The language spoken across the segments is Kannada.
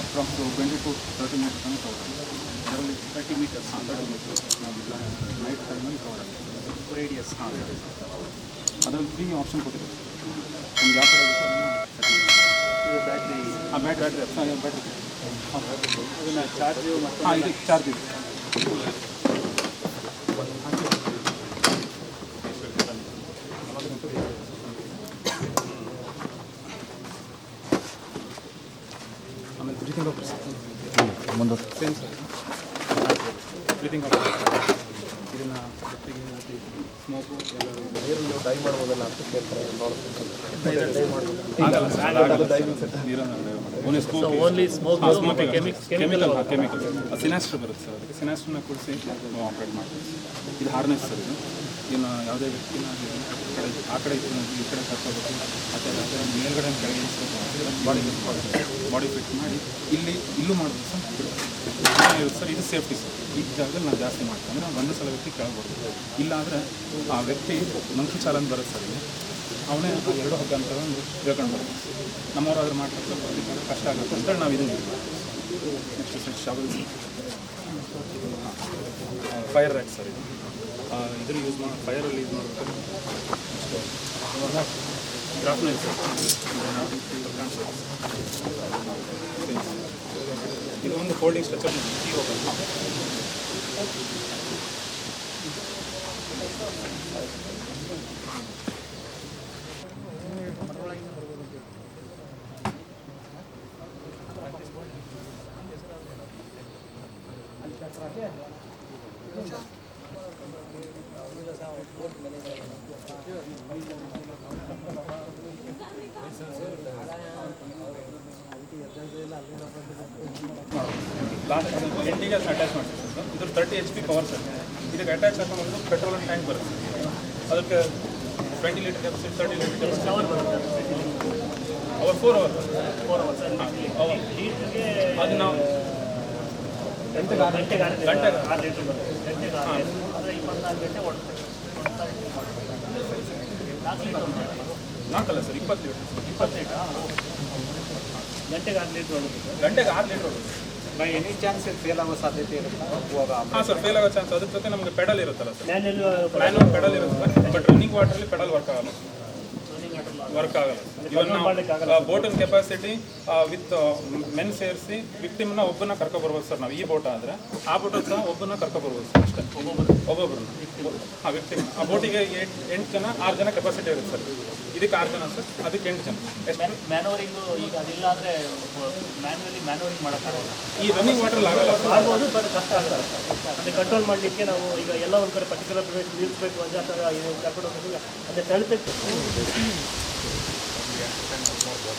Approx twenty to thirty minutes ತನಕ ಕವರ್ ಅದರಲ್ಲಿ ತರ್ಟಿ ಮೀಟರ್ಸ್ ಹಾಂ ತರ್ಟಿ ಮೀಟರ್ಸ್ ನಾವಿಲ್ಲ ನೈಟ್ ಟೈಮಲ್ಲಿ ಕವರ್ ಆಗುತ್ತೆ ರೇಡಿಯಸ್ ಹಾಂ ಅದರಲ್ಲಿ ತ್ರೀ ಆಪ್ಷನ್ ಕೊಟ್ಟಿದ್ದಾರೆ ನಿಮ್ಗೆ ಯಾವ ಕಡೆ ಬೇಕು ಬ್ಯಾಟ್ರಿ ಹಾಂ ಬ್ಯಾಟ್ರಿ ಬ್ಯಾಟ್ರಿ ಹಾಂ ಬ್ಯಾಟ್ರಿ ಹಾಂ ಅದನ್ನು ಚಾರ್ಜು ಮತ್ತು ಹಾಂ ಇದು ಚಾರ್ಜ್ ಇದೆ ಆಮೇಲೆ ಬ್ರೀತಿಂಗ್ ಆಫರ್ಸ್ ಮುಂದೆ ಸೇಮ್ ಸರ್ ಬ್ರೀತಿಂಗ್ ಇದನ್ನು ಸ್ಮೋಕು ಎಲ್ಲ ಡೈ ಮಾಡ್ಬೋದಲ್ಲ ಅಂತ ಕೇಳ್ತಾರೆ only smoke only smoke chemical chemical ಸಿನಾಸ್ಟ್ರ್ ಬರುತ್ತೆ ಸರ್ ಅದಕ್ಕೆ ಕೊಡಿಸಿ ಕುಡಿಸಿ ಆಪ್ರೇಟ್ ಮಾಡ್ತೀವಿ ಇದು ಹಾರ್ನೆಸ್ ಸರ್ ಇದು. ಇನ್ನು ಯಾವುದೇ ವ್ಯಕ್ತಿನ ಕಡೆ ಆ ಕಡೆ ಇತ್ತು ಈ ಕಡೆ ಕರ್ಕೋಬೇಕು ಅಥವಾ ಯಾವುದೇ ಮೇಲ್ಗಡೆ ಕೆಳಗೆ ಬಾಡಿ ಬಾಡಿ ಫಿಟ್ ಮಾಡಿ ಇಲ್ಲಿ ಇಲ್ಲೂ ಮಾಡ್ಬೋದು ಸರ್. ಸರ್ ಇದು ಸೇಫ್ಟಿ ಸರ್. ಈ ಜಾಗದಲ್ಲಿ ನಾವು ಜಾಸ್ತಿ ಮಾಡ್ತೀವಿ ಅಂದರೆ ಒಂದು ಸಲ ವ್ಯಕ್ತಿ ಕೇಳ್ಬೋದು. ಇಲ್ಲಾಂದರೆ ಆ ವ್ಯಕ್ತಿ ಮಂಕಿ ಚಾಲನ್ ಬರುತ್ತೆ ಸರ್ ಅವನೇ ಆ ಎರಡು ಹಗ್ಗ ಅಂತ ಹೇಳ್ಕೊಂಡು ನಮ್ಮವ್ರು ಆದರೆ ಸ್ವಲ್ಪ ಕಷ್ಟ ಆಗುತ್ತೆ. ಅಂತ ನಾವು ಇದನ್ನು next sir fire rack sir ಇದು. ಇದನ್ನು ಯೂಸ್ ಮಾಡಿ ಫೈರಲ್ಲಿ ಯೂಸ್ ಮಾಡ್ತಾರೆ ಗ್ರಾಫ್ನ ಸರ್. ಇದು ಒಂದು ಫೋಲ್ಡಿಂಗ್ ಸ್ಟ್ರಕ್ಚರ್ ಕೀ ಹೋಗಲ್ಲ Last ಎಂಡಿಗೆ ಅಟ್ಯಾಚ್ ಮಾಡ್ತೀವಿ ಸರ್ ಇದು thirty H P power sir ಇದಕ್ಕೆ ಅಟ್ಯಾಚ್ ಹಾಕೊಂಡು ಪೆಟ್ರೋಲ್ ಟ್ಯಾಂಕ್ ಬರುತ್ತೆ. ಅದಕ್ಕೆ twenty litre capacity thirty litre capacity hour ಬರುತ್ತೆ. Hour four hour four hours hour ಲೀಟ್ರಿಗೆ ಅದು ನಾವು ಗಂಟೆಗೆ ಆರು ಗಂಟೆಗೆ ಆರು ಲೀಟ್ರ್ ಬರುತ್ತೆ. ಗಂಟೆಗೆ ಆರು ಇಪ್ಪತ್ನಾಲ್ಕು ಗಂಟೆ ಓಡುತ್ತೆ ನಾಲ್ಕು ಲೀಟ್ರ್ ನಾಲ್ಕಲ್ಲ ಸರ್ ಇಪ್ಪತ್ತು ಲೀಟರ್ ಇಪ್ಪತ್ತು ಲೀಟ್ರಾ ಗಂಟೆಗೆ ಆರು ಲೀಟ್ರ್ ಸರ್ ಗಂಟೆಗೆ ಆರು litre by any chance fail ಆಗೋ ಸಾಧ್ಯತೆ ಇರುತ್ತೆ ಹೋಗುವಾಗ ಹಾಂ ಸರ್ ಫೇಲ್ ಆಗೋ ಚಾನ್ಸ್ ಅದ್ರ ಜೊತೆ ನಮಗೆ ಪೆಡಲ್ ಇರುತ್ತಲ್ಲ ಸರ್ ಮ್ಯಾನ್ಯಲ್ ಪೆಡಲ್ ಇರುತ್ತೆ ಬಟ್ ರನ್ನಿಂಗ್ ವಾಟರಲ್ಲಿ ಪೆಡಲ್ ವರ್ಕ್ ಆಗಲ್ಲ. ವರ್ಕ್ ಆಗಲ್ಲ. ಬೋಟಿನ ಕೆಪಾಸಿಟಿ ವಿತ್ ಮೆನ್ ಸೇರಿಸಿ ವಿಕ್ಟಿಮ್ನ ಒಬ್ಬನ ಕರ್ಕೊಬರ್ಬೋದು ಸರ್ ನಾವು ಈ ಬೋಟ್ ಆದರೆ. ಆ ಬೋಟ್ ಸಹ ಒಬ್ಬನ ಕರ್ಕೊಬರ್ಬೋದು ಸರ್ ಅಷ್ಟೇ. ಒಬ್ಬೊಬ್ಬರನ್ನ ಆ ವಿಕ್ಟಿಮ್ ಆ ಬೋಟಿಗೆ ಎಂಟು ಜನ ಆರು ಜನ ಕೆಪಾಸಿಟಿ ಇರುತ್ತೆ ಸರ್ ಇದಕ್ಕೆ ಆರು ಜನ ಸರ್ ಅದಕ್ಕೆ ಎಂಟು ಜನ. ಮ್ಯಾನೋರಿಂಗು ಈಗ ಅದಿಲ್ಲ ಅಂದರೆ ಮ್ಯಾನ್ಯಲಿ ಮ್ಯಾನೋರಿಂಗ್ ಮಾಡೋಕ್ಕಾಗಲ್ಲ. ಈ ರನ್ನಿಂಗ್ ವಾಟರ್ ಆಗಲ್ಲ ಆಗ್ಬೋದು ಬಟ್ ಕಷ್ಟ ಆಗುತ್ತೆ ಅಂದರೆ ಕಂಟ್ರೋಲ್ ಮಾಡಲಿಕ್ಕೆ ನಾವು ಈಗ ಎಲ್ಲ ಒಂದು ಕಡೆ ಪರ್ಟಿಕ್ಯುಲರ್ ಪ್ಲೇಸ್ ಕರ್ಕೊಂಡು ಅಂದರೆ ಅಥವಾ ಇದು ಕರ್ಕೊಂಡು ಹೋಗೋದು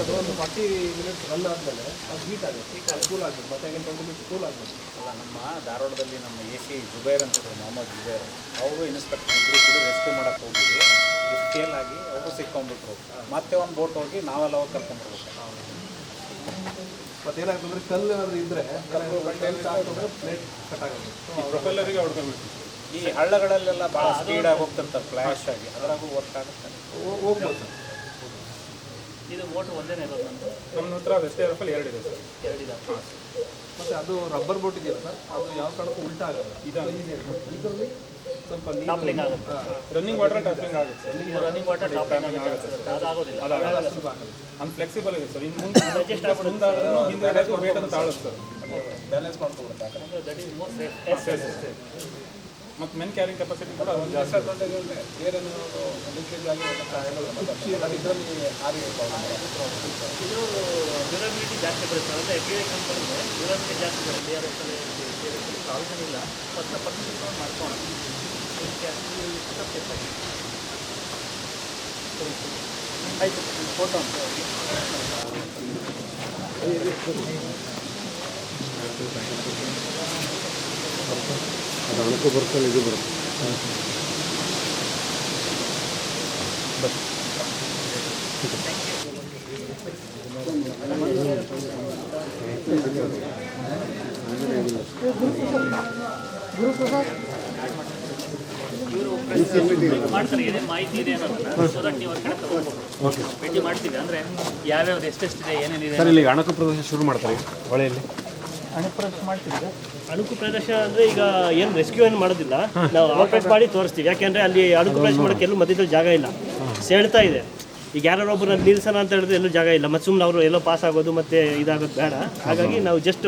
ಅದು ಒಂದು ಫಾರ್ಟಿ ಮಿನಿಟ್ಸ್ ರನ್ ಆದಮೇಲೆ ಅದು ಹೀಟ್ ಆಗುತ್ತೆ ಕೂಲ್ ಆಗುತ್ತೆ. ಮತ್ತೆ again ಟ್ವೆಂಟಿ ಮಿನಿಟ್ಸ್ ಕೂಲ್ ಆಗುತ್ತೆ ಅಲ್ಲ ನಮ್ಮ ಧಾರವಾಡದಲ್ಲಿ ನಮ್ಮ ಎ ಸಿ ಜುಬೇರ್ ಅಂತ ಮೊಹಮ್ಮದ್ ಜುಬೇರ್ ಅವರು ಇನ್ಸ್ಪೆಕ್ಟರ್ ಇಬ್ಬರು ಕೂಡ ರೆಸ್ಕ್ಯೂ ಮಾಡಕ್ಕೆ ಹೋಗಿದ್ವಿ ಫೇಲ್ ಆಗಿ ಅವರು ಸಿಕ್ಕೊಂಡ್ಬಿಟ್ರು ಮತ್ತೆ ಒಂದು ಬೋಟ್ ಹೋಗಿ ನಾವೆಲ್ಲ ಹೋಗಿ ಮತ್ತೆ ಏನಾಗ್ತಂದ್ರೆ ಕಲ್ಲು ಏನಾದ್ರು ಇದ್ರೆ ಪ್ಲೇಟ್ ಕಟ್ ಆಗುತ್ತೆ ಪ್ರೊಪೆಲ್ಲರಿಗೆ ಹೊಡ್ಕೊಂಡ್ಬಿಟ್ಟು ಈ ಹಳ್ಳಗಳಲ್ಲೆಲ್ಲ ಭಾಳ ಆಗಿ ಹೋಗ್ತಿರ್ತಾರೆ ಫ್ಲ್ಯಾಶ್ ಆಗಿ. ಅದ್ರಾಗೂ ವರ್ಕ್ ಆಗುತ್ತೆ. ಹೋ- ಹೋಗ್ಬೋದು ಸರ್. ಇದು ಮೋಟ್ರ್ ಒಂದೇನೇ ಇರೋದು ನಮ್ಮ ಹತ್ರ ಎಸ್ ಟಿ ಆರ್ ಎಫ್ ಎರಡಿದೆ ಸರ್. ಎರಡಿದೆ? ಮತ್ತೆ ಅದು ರಬ್ಬರ್ ಬೋಟ್ ಇದೆಯಲ್ಲ ಸರ್? ಅದು ಯಾವ ಕಾರಣಕ್ಕೂ ಉಲ್ಟಾ ಆಗಲ್ಲ ಇದರಲ್ಲಿ ಸ್ವಲ್ಪ ನೀರು ಟಾಪ್ಲಿಂಗ್ ಆಗುತ್ತೆ. ರನ್ನಿಂಗ್ ವಾಟರ್ ಟಾಪಿಂಗ್ ಆಗುತ್ತೆ ಸರ್. ರನ್ನಿಂಗ್ ವಾಟರ್ ಟಾಪ್ ಅದು ಆಗೋದಿಲ್ಲ. ಅನ್ ಫ್ಲೆಕ್ಸಿಬಲ್ ಇದೆ ಸರ್. ಇನ್ನು ಮುಂದೆ ಆಗ್ಬಿಡುತ್ತೆ ಹಿಂದೆ ವೇಟ್ ಅಂತ ತಾಳುತ್ತೆ ಸರ್. ಬ್ಯಾಲೆನ್ಸ್ ಮಾಡ್ಕೊಬಿಡುತ್ತೆ ದಟ್ ಇಸ್ ಮೋಸ್ಟ್ ಸೇಫ್ ಮತ್ತು ಮೆನ್ ಕ್ಯಾರಿಂಗ್ ಕೆಪಾಸಿಟಿ ಕೂಡ ಅದೊಂದು ಜಾಸ್ತಿ ಇದರಲ್ಲಿ ಆರಿ ಇದು ಡ್ಯೂರಬಿಲಿಟಿ ಜಾಸ್ತಿ ಬರುತ್ತೆ. ಅಂದರೆ F D I company durability ಜಾಸ್ತಿ ಬರುತ್ತೆ. ಡಿ ಆರ್ ಎಸ್ ಅಲ್ಲಿ ಪ್ರಾವಿಷನ್ ಇಲ್ಲ. ಮತ್ತು ಪರ್ಸೆಂಟ್ ಮಾಡ್ಕೊಂಡು ಆಯಿತು ಫೋಟೋ ಅದು ಅಣಕು ಬರ್ತಲ್ಲ ಇದು ಬರುತ್ತೆ. ಮಾಡ್ತಾರೆ ಏನೇ ಮಾಹಿತಿ ಇದೆ ಅನ್ನೋದನ್ನ ಸೊ ದಟ್ ನೀವು ಅವ್ರ ಕಡೆ ತಗೋಬೋದು ಭೇಟಿ ಮಾಡ್ತೀವಿ ಅಂದರೆ ಯಾವ್ಯಾವ್ದು ಎಷ್ಟೆಷ್ಟಿದೆ ಏನೇನಿದೆ? ಸರ್ ಇಲ್ಲಿ ಅಣಕು ಪ್ರದೇಶ ಶುರು ಮಾಡ್ತಾರೆ ಹೊಳೆಯಲ್ಲಿ. ಅನುಪ್ರವೇಶ ಅಣುಕು ಪ್ರದೇಶ ಅಂದ್ರೆ ಈಗ ಏನು ರೆಸ್ಕ್ಯೂ ಏನು ಮಾಡೋದಿಲ್ಲ. ನಾವು ಆಪರೇಟ್ ಮಾಡಿ ತೋರಿಸ್ತೀವಿ. ಯಾಕೆಂದ್ರೆ ಅಲ್ಲಿ ಅಣುಕು ಪ್ರದೇಶ ಮಾಡೋಕ್ಕೆ ಎಲ್ಲೂ ಮಧ್ಯದಲ್ಲಿ ಜಾಗ ಇಲ್ಲ. ಸೇಳ್ತಾ ಇದೆ. ಈಗ ಯಾರೋ ಒಬ್ಬರು ನಿಲ್ಸೋಣ ಅಂತ ಹೇಳಿದ್ರೆ ಎಲ್ಲೂ ಜಾಗ ಇಲ್ಲ. ಮತ್ತೆ ಸುಮ್ಮನೆ ಅವರು ಎಲ್ಲೋ ಪಾಸ್ ಆಗೋದು ಮತ್ತೆ ಇದಾಗೋದು ಬೇಡ. ಹಾಗಾಗಿ ನಾವು ಜಸ್ಟ್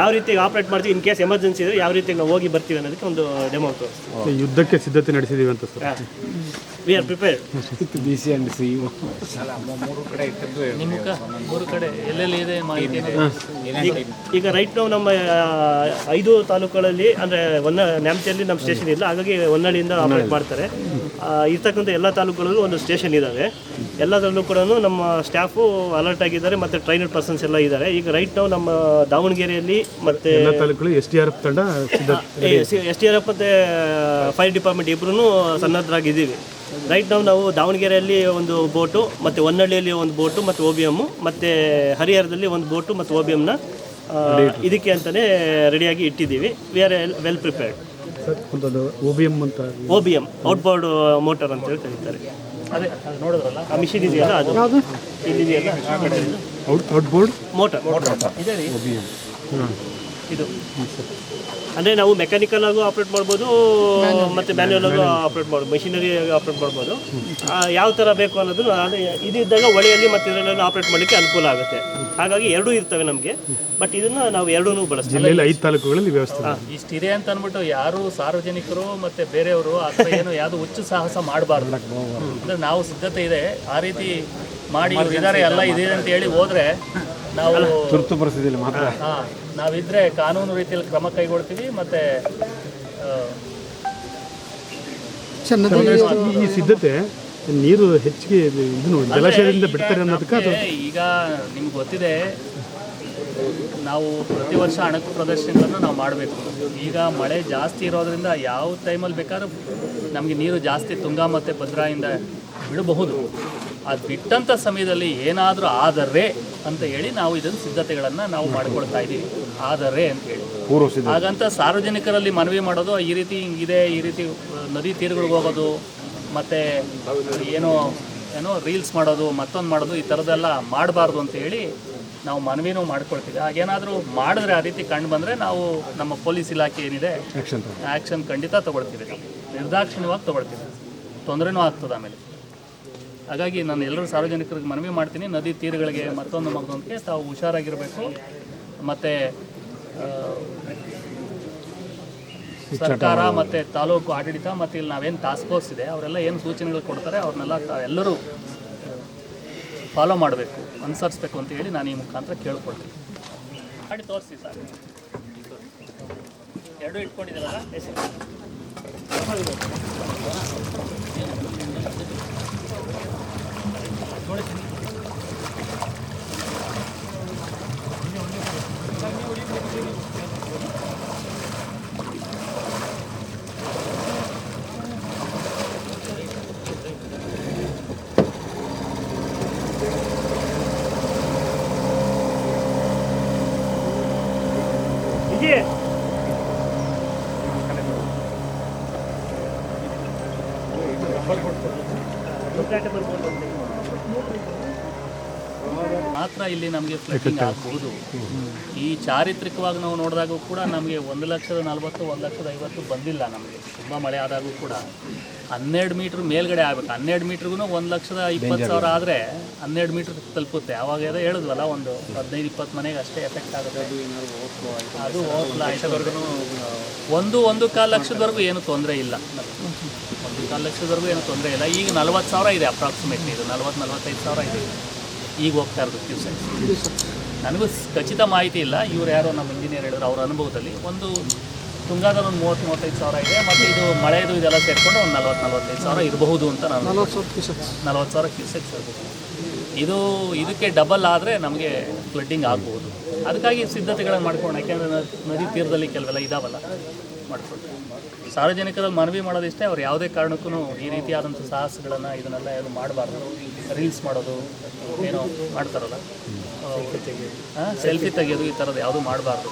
ಯಾವ ರೀತಿ ಆಪರೇಟ್ ಮಾಡ್ತೀವಿ ಇನ್ ಕೇಸ್ ಎಮರ್ಜೆನ್ಸಿ ಇದ್ರೆ ಯಾವ ರೀತಿ ನಾವು ಹೋಗಿ ಬರ್ತೀವಿ ಅನ್ನೋದಕ್ಕೆ ಒಂದು ಡೆಮೋ ತೋರಿಸ್ತೀವಿ. ಯುದ್ಧಕ್ಕೆ ಸಿದ್ಧತೆ ನಡೆಸಿದೀವಿ ಅಂತ sir. We are prepared B C and C ಮೂರು ಕಡೆ ಮೂರು ಕಡೆ ಎಲ್ಲೆಲ್ಲಿ ಇದೆ ಮಾಹಿತಿ ಈಗ ಈಗ ರೈಟ್ ನಾವು ನಮ್ಮ ಐದು ತಾಲೂಕುಗಳಲ್ಲಿ ಅಂದರೆ ಒನ್ನ ನ್ಯಾಮತಿಯಲ್ಲಿ ನಮ್ಮ ಸ್ಟೇಷನ್ ಇಲ್ಲ. ಹಾಗಾಗಿ ಹೊನ್ನಳ್ಳಿಯಿಂದ ಆಪರೇಟ್ ಮಾಡ್ತಾರೆ. ಇರ್ತಕ್ಕಂಥ ಎಲ್ಲ ತಾಲೂಕುಗಳಲ್ಲೂ ಒಂದು ಸ್ಟೇಷನ್ ಇದ್ದಾವೆ. ಎಲ್ಲದರಲ್ಲೂ ಕೂಡ ನಮ್ಮ ಸ್ಟಾಫು ಅಲರ್ಟ್ ಆಗಿದ್ದಾರೆ ಮತ್ತು ಟ್ರೈನಡ್ ಪರ್ಸನ್ಸ್ ಎಲ್ಲ ಇದ್ದಾರೆ. ಈಗ ರೈಟ್ ನಾವು ನಮ್ಮ ದಾವಣಗೆರೆಯಲ್ಲಿ ಮತ್ತು ಎಸ್ ಡಿ ಆರ್ ಎಫ್ ತಂಡ ಎಸ್ ಟಿ ಆರ್ ಎಫ್ ಮತ್ತು ಫೈರ್ ಡಿಪಾರ್ಟ್ಮೆಂಟ್ ಇಬ್ಬರೂ ಸನ್ನದ್ಧರಾಗಿದ್ದೀವಿ ರೈಟ್ ನಾವು ನಾವು ದಾವಣಗೆರೆಯಲ್ಲಿ ಒಂದು ಬೋಟು ಮತ್ತು ಹೊನ್ನಳ್ಳಿಯಲ್ಲಿ ಒಂದು ಬೋಟು ಮತ್ತು ಒ ಬಿ ಎಮ್ಮು ಮತ್ತು ಹರಿಹರದಲ್ಲಿ ಒಂದು ಬೋಟು ಮತ್ತು ಒ ಬಿ ಎಮ್ನ ಇದಕ್ಕೆ ಅಂತಲೇ ರೆಡಿಯಾಗಿ ಇಟ್ಟಿದ್ದೀವಿ. ವಿ ಆರ್ ವೆಲ್ ಪ್ರಿಪೇರ್ಡ್ ಒಂದೊಂದು ಒ ಬಿ ಎಂ ಅಂತ O B M outboard motor ಅಂತೇಳಿ ಕರೀತಾರೆ ಅದೇ ನೋಡಿದ್ರಲ್ಲ? ಆ ಮಿಷಿನ್ ಇದೆಯಲ್ಲ ಅದು? ಇಲ್ಲಿದೆಯಲ್ಲ ಔಟ್ ಔಟ್ಬೋರ್ಡ್ ಮೋಟರ್ ಮೋಟರ್ ಇದೆ. ರೀ? ಇದು. ಅಂದರೆ ನಾವು ಮೆಕ್ಯಾನಿಕಲ್ ಆಗು ಆಪ್ರೇಟ್ ಮಾಡ್ಬೋದು ಮತ್ತು ಮ್ಯಾನ್ಯಲ್ ಆಗು ಆಪ್ರೇಟ್ ಮಾಡ್ಬೋದು ಮೆಷಿನರಿ ಆಪ್ರೇಟ್ ಮಾಡ್ಬೋದು. ಯಾವ ಥರ ಬೇಕು ಅನ್ನೋದು ಅದೇ ಇದಿದ್ದಾಗ ಒಳೆಯಲ್ಲಿ ಮತ್ತು ಇದರಲ್ಲೆಲ್ಲ ಆಪ್ರೇಟ್ ಮಾಡಲಿಕ್ಕೆ ಅನುಕೂಲ ಆಗುತ್ತೆ. ಹಾಗಾಗಿ ಎರಡೂ ಇರ್ತವೆ ನಮಗೆ. ಬಟ್ ಇದನ್ನು ನಾವು ಎರಡೂ ಬಳಸ್ತೀವಿ. ಐದು ತಾಲೂಕುಗಳಲ್ಲಿ ವ್ಯವಸ್ಥೆ ಇದೆ. ಇಷ್ಟಿದೆ ಅಂತ ಅಂದ್ಬಿಟ್ಟು ಯಾರು ಸಾರ್ವಜನಿಕರು ಮತ್ತೆ ಬೇರೆಯವರು ಅಥವಾ ಏನು ಯಾವುದು ಹುಚ್ಚು ಸಾಹಸ ಮಾಡಬಾರ್ದು. ಅಂದ್ರೆ ನಾವು ಸಿದ್ಧತೆ ಇದೆ ಆ ರೀತಿ ಮಾಡಿ ಇದ್ದಾರೆ ಇದಾರೆ ಎಲ್ಲ ಇದೆ ಅಂತ ಹೇಳಿ ಹೋದ್ರೆ ನಾವು ತುರ್ತು ಪರಿಸ್ಥಿತಿಯಲ್ಲಿ ಮಾತ್ರ. ಹಾ ನಾವಿದ್ರೆ ಕಾನೂನು ರೀತಿಯಲ್ಲಿ ಕ್ರಮ ಕೈಗೊಳ್ತೀವಿ ಮತ್ತೆ ಈ- ಸಿದ್ಧತೆ ನೀರು ಹೆಚ್ಚಿಗೆ ಇದನ್ನು ಜಲಾಶಯದಿಂದ ಬಿಡ್ತಾರೆ ಅನ್ನೋದಕ್ಕೆ ಅದು ಈಗ ನಿಮ್ಗೆ ಗೊತ್ತಿದೆ ನಾವು ಪ್ರತಿ ವರ್ಷ ಅಣಕು ಪ್ರದರ್ಶನಗಳನ್ನು ನಾವು ಮಾಡಬೇಕು. ಈಗ ಮಳೆ ಜಾಸ್ತಿ ಇರೋದ್ರಿಂದ ಯಾವ ಟೈಮಲ್ಲಿ ಬೇಕಾದ್ರೂ ನಮಗೆ ನೀರು ಜಾಸ್ತಿ ತುಂಗಾ ಮತ್ತು ಭದ್ರಾಯಿಂದ ಬಿಡಬಹುದು. ಅದು ಬಿಟ್ಟಂಥ ಸಮಯದಲ್ಲಿ ಏನಾದರೂ ಆದರೆ ಅಂತ ಹೇಳಿ ನಾವು ಇದನ್ನು ಸಿದ್ಧತೆಗಳನ್ನು ನಾವು ಮಾಡಿಕೊಳ್ತಾ ಇದ್ದೀವಿ. ಆದರೆ ಅಂತ ಹೇಳಿ. ಹಾಗಂತ ಸಾರ್ವಜನಿಕರಲ್ಲಿ ಮನವಿ ಮಾಡೋದು ಈ ರೀತಿ ಹಿಂಗಿದೆ ಈ ರೀತಿ ನದಿ ತೀರಗಳಿಗೆ ಹೋಗೋದು ಮತ್ತು ಏನೋ ಏನೋ ರೀಲ್ಸ್ ಮಾಡೋದು ಮತ್ತೊಂದು ಮಾಡೋದು ಈ ಥರದ್ದೆಲ್ಲ ಮಾಡಬಾರ್ದು ಅಂತ ಹೇಳಿ ನಾವು ಮನವಿನೂ ಮಾಡ್ಕೊಳ್ತೀವಿ. ಹಾಗೇನಾದರೂ ಮಾಡಿದ್ರೆ ಆ ರೀತಿ ಕಂಡು ಬಂದರೆ ನಾವು ನಮ್ಮ ಪೊಲೀಸ್ ಇಲಾಖೆ ಏನಿದೆ ಆ್ಯಕ್ಷನ್ ಖಂಡಿತ ತೊಗೊಳ್ತೀವಿ. ನಿರ್ದಾಕ್ಷಿಣ್ಯವಾಗಿ ತೊಗೊಳ್ತೀವಿ. ತೊಂದರೆನೂ ಆಗ್ತದೆ ಆಮೇಲೆ. ಹಾಗಾಗಿ ನಾನು ಎಲ್ಲರೂ ಸಾರ್ವಜನಿಕರಿಗೆ ಮನವಿ ಮಾಡ್ತೀನಿ. ನದಿ ತೀರಗಳಿಗೆ ಮತ್ತೊಂದು ಮಗದೊಂದಕ್ಕೆ ತಾವು ಹುಷಾರಾಗಿರಬೇಕು. ಮತ್ತು ಸರ್ಕಾರ ಮತ್ತು ತಾಲೂಕು ಆಡಳಿತ ಮತ್ತು ಇಲ್ಲಿ ನಾವೇನು ಟಾಸ್ಕ್ ಫೋರ್ಸ್ ಇದೆ, ಅವರೆಲ್ಲ ಏನು ಸೂಚನೆಗಳು ಕೊಡ್ತಾರೆ ಅವ್ರನ್ನೆಲ್ಲ ಎಲ್ಲರೂ ಫಾಲೋ ಮಾಡಬೇಕು, ಅನುಸರಿಸ್ಬೇಕು ಅಂತ ಹೇಳಿ ನಾನು ಈ ಮುಖಾಂತರ ಕೇಳ್ಕೊಳ್ತೀನಿ. ಮಾಡಿ ತೋರಿಸಿ ಸರ್. ಎರಡೂ ಇಟ್ಕೊಂಡಿದ್ದೀರಲ್ಲ? ಎಸ್ ಇದೆಯೇ ಮಾತ್ರ ಇಲ್ಲಿ ನಮಗೆ ಫ್ಲಡ್ಡಿಂಗ್ ಆಗಬಹುದು. ಈ ಚಾರಿತ್ರಿಕವಾಗಿ ನಾವು ನೋಡಿದಾಗ ಕೂಡ ನಮಗೆ ಒಂದು ಲಕ್ಷದ ನಲವತ್ತು ಒಂದು ಲಕ್ಷದ ಐವತ್ತು ಬಂದಿಲ್ಲ ನಮಗೆ. ತುಂಬ ಮಳೆ ಆದಾಗೂ ಕೂಡ. ಹನ್ನೆರಡು ಮೀಟ್ರ್ ಮೇಲ್ಗಡೆ ಆಗ್ಬೇಕು. ಹನ್ನೆರಡು ಮೀಟ್ರಿಗೂ ಒಂದು ಲಕ್ಷದ ಇಪ್ಪತ್ತು ಸಾವಿರ ಆದರೆ ಹನ್ನೆರಡು ಮೀಟ್ರ್ ತಲುಪುತ್ತೆ. ಅವಾಗ ಏನೋ ಹೇಳಿದ್ವಲ್ಲ ಒಂದು ಹದಿನೈದು ಇಪ್ಪತ್ತು ಮನೆಗೆ ಅಷ್ಟೇ ಎಫೆಕ್ಟ್ ಆಗುತ್ತೆ. ಅದು ಆಯ್ತವರೆಗೂ ಒಂದು ಒಂದು ಕಾಲು ಲಕ್ಷದವರೆಗೂ ಏನು ತೊಂದರೆ ಇಲ್ಲ. ಒಂದು ಕಾಲು ಲಕ್ಷದವರೆಗೂ ಏನು ತೊಂದರೆ ಇಲ್ಲ. ಈಗ ನಲ್ವತ್ತು ಸಾವಿರ ಇದೆ ಅಪ್ರಾಕ್ಸಿಮೇಟ್ಲಿ ಇದು ನಲ್ವತ್ತು ನಲ್ವತ್ತೈದು ಸಾವಿರ ಇದೆ. ಈಗ ಹೋಗ್ತಾ ಇರೋದು ಕ್ಯೂಸೆಕ್ಸ್ ನನಗೂ ಸ್- ಖಚಿತ ಮಾಹಿತಿ ಇಲ್ಲ. ಇವ್ರು ಯಾರೋ ನಮ್ಮ ಇಂಜಿನಿಯರ್ ಹೇಳಿದ್ರು ಅವ್ರ ಅನುಭವದಲ್ಲಿ. ಒಂದು ತುಂಗಾದಲ್ಲಿ ಒಂದು ಮೂವತ್ತು ಮೂವತ್ತೈದು ಸಾವಿರ ಇದೆ. ಮತ್ತು ಇದು ಮಳೆದು ಇದೆಲ್ಲ ಸೇರಿಕೊಂಡು ಒಂದು ನಲ್ವತ್ತು ನಲ್ವತ್ತೈದು ಸಾವಿರ ಇರಬಹುದು ಅಂತ ನಾನು ನಲ್ವತ್ತು ಸಾವಿರ ಕ್ಯೂಸೆಕ್ಸ್ ಇದು ಇದಕ್ಕೆ ಡಬಲ್ ಆದರೆ ನಮಗೆ ಫ್ಲಡ್ಡಿಂಗ್ ಆಗ್ಬೋದು. ಅದಕ್ಕಾಗಿ ಸಿದ್ಧತೆಗಳನ್ನು ಮಾಡ್ಕೊಂಡು ಯಾಕೆಂದರೆ ನದಿ ತೀರದಲ್ಲಿ ಕೆಲವೆಲ್ಲ ಇದಾವಲ್ಲ. ಮಾಡ್ಕೊಂಡು ಸಾರ್ವಜನಿಕರಲ್ಲಿ ಮನವಿ ಮಾಡೋದಿಷ್ಟೇ ಅವ್ರು ಯಾವುದೇ ಕಾರಣಕ್ಕೂ ಈ ರೀತಿಯಾದಂಥ ಸಾಹಸಗಳನ್ನು ಇದನ್ನೆಲ್ಲ ಏನು ಮಾಡಬಾರ್ದು. ರೀಲ್ಸ್ ಮಾಡೋದು ಏನೋ ಮಾಡ್ತಾರಲ್ಲ. ಸೆಲ್ಫಿ ತೆಗೆಯೋದು ಈ ಥರದ್ದು ಯಾವುದೂ ಮಾಡಬಾರ್ದು.